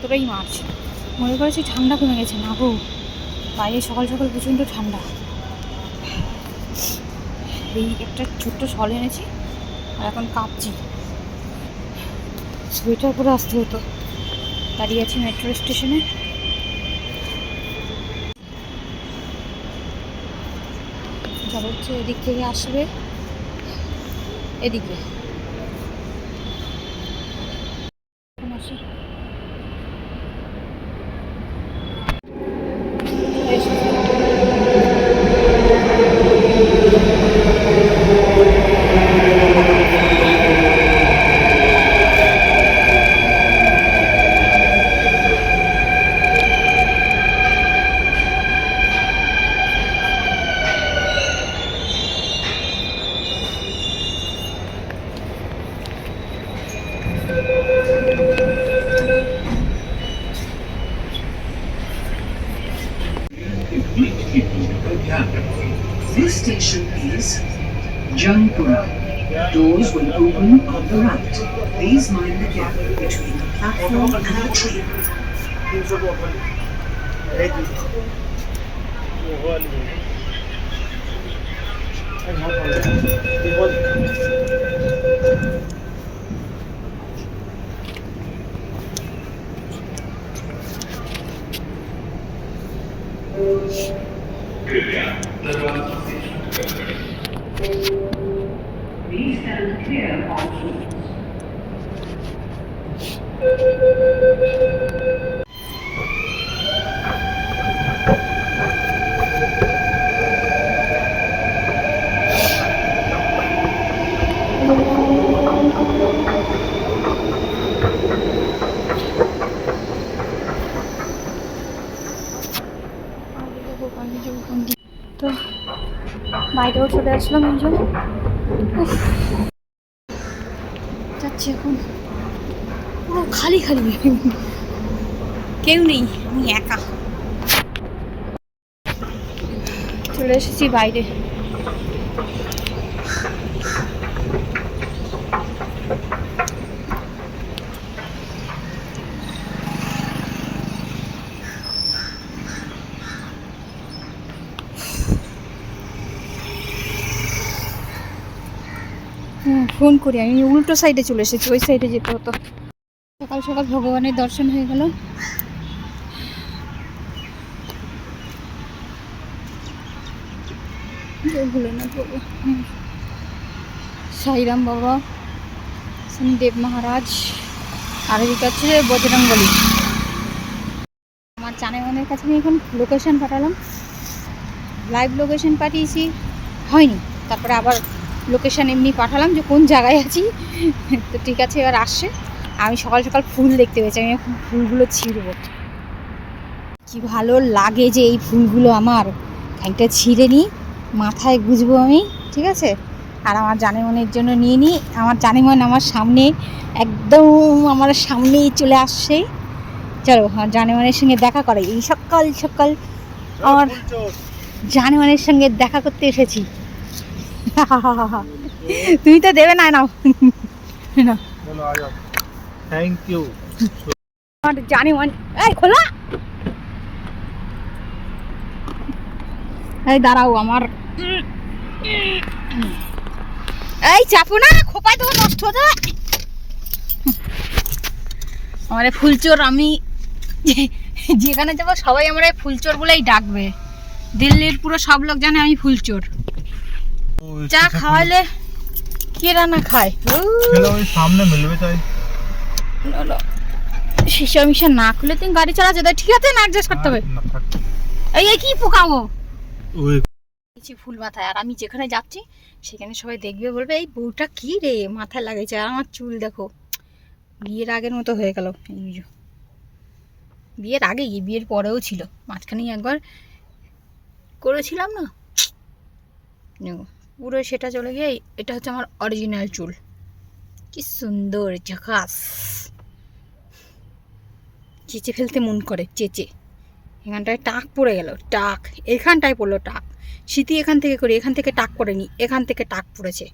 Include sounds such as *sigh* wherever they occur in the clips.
সতেরোই মার্চ মনে করেছি ঠান্ডা কমে গেছে, না গো। বাইরে সকাল সকাল প্রচণ্ড ঠান্ডা। এই একটা ছোট্ট শল এনেছি, আর এখন কাঁপছি। সোয়েটার পরে আসতে হতো। দাঁড়িয়ে আছি মেট্রো স্টেশনে। যারা হচ্ছে এদিক থেকে আসবে। এদিকে। Jangpura. Doors will open on the right. Please mind the gap between the platform and the train. Please বাইরেও চলে আসলাম জন্য যাচ্ছি এখন। পুরো খালি খালি। কেউ নেই, আমি একা। চলে এসেছি বাইরে। ফোন করি, আমি উল্টো সাইডে চলে এসেছি, ওই সাইডে যেতে হতো। সকাল সকাল ভগবানের দর্শন হয়ে গেল। সাইরাম বাবা, শনিদেব মহারাজ আর এদিকে হচ্ছে বজরঙ্গলি আমার জানাইমানের কাছে আমি এখন লোকেশন পাঠালাম। লাইভ লোকেশন পাঠিয়েছি, হয়নি। তারপরে আবার লোকেশন এমনি পাঠালাম যে কোন জায়গায় আছি। তো ঠিক আছে এবার আসছে। আমি সকাল সকাল ফুল দেখতে পেয়েছি আমি এখন ফুলগুলো ছিঁড়বো। কি ভালো লাগে যে এই ফুলগুলো আমার। খানিকটা ছিঁড়ে নিই মাথায় গুজবো আমি ঠিক আছে? আর আমার জানেমনের জন্য নিয়ে নিই। আমার জানেমন আমার সামনে একদম আমার সামনেই চলে আসছে। চলো আমার জানেমনের সঙ্গে দেখা করে এই সকাল সকাল আমার জানেমনের সঙ্গে দেখা করতে এসেছি। *laughs* তুমি তো দেবে না নাও। থ্যাংক ইউ জানি এই খোলা। এই দাঁড়াও আমার। এই চাপো না খোপায় তো নষ্ট হতে আমার ফুলচোর আমি যেখানে যাব সবাই আমার এই ফুলচোর বলেই ডাকবে। দিল্লির পুরো সব লোক জানে আমি ফুলচোর। চা খাওয়ালে কি রান্না খায়? সামনে মিলবে তাই। সিসা মিশা না খুলে তুমি গাড়ি চালা যেতে ঠিক আছে না অ্যাডজাস্ট করতে হবে? এই কি পোকাও কিছু ফুল মাথায় আর আমি যেখানে যাচ্ছি সেখানে সবাই দেখবে বলবে এই বউটা কি রে? মাথায় লাগাইছে আর আমার চুল দেখো। বিয়ের আগের মতো হয়ে গেল বিয়ের আগে বিয়ের পরেও ছিল। মাঝখানেই একবার করেছিলাম না? পুরো সেটা চলে গিয়ে এটা হচ্ছে আমার অরিজিনাল চুল। কি সুন্দর ঝাকাস। চেঁচে ফেলতে মন করে চেঁচে। এখানটায় টাক পড়ে গেল টাক। এখানটায় পড়ল টাক। স্মৃতি এখান থেকে করি এখান থেকে টাক পড়েনি এখান থেকে টাক পড়েছে।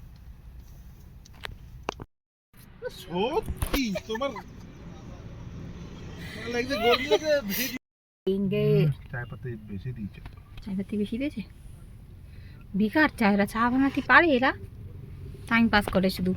সত্যি তোমার বেশি দিয়েছে? বেকার চায় এরা চা বানাতে পারে এরা। টাইম পাস করে শুধু।